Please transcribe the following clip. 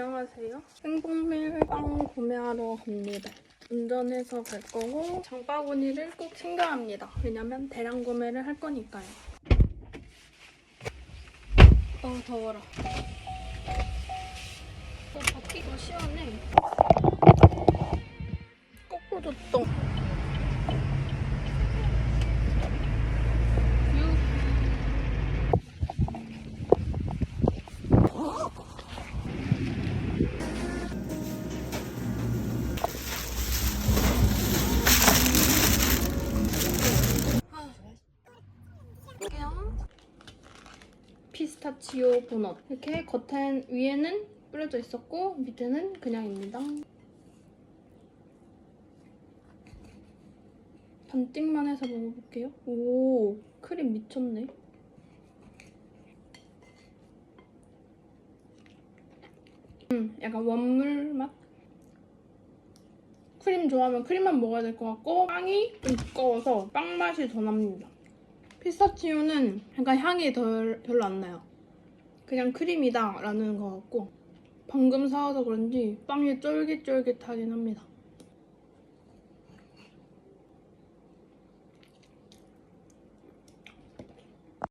안녕하세요. 행복밀 빵 구매하러 갑니다. 운전해서 갈 거고 장바구니를 꼭 챙겨야 합니다. 왜냐면 대량 구매를 할 거니까요. 어 더워라. 어 바퀴가 시원해. 볼게요. 피스타치오 도넛. 이렇게 겉엔 위에는 뿌려져 있었고 밑에는 그냥입니다. 반띵만 해서 먹어볼게요. 오, 크림 미쳤네. 음, 약간 원물 맛? 크림 좋아하면 크림만 먹어야 될 것 같고 빵이 좀 두꺼워서 빵 맛이 더 납니다. 피스타치오는 약간 향이 덜, 별로 안 나요. 그냥 크림이다 라는 것 같고 방금 사와서 그런지 빵이 쫄깃쫄깃하긴 합니다.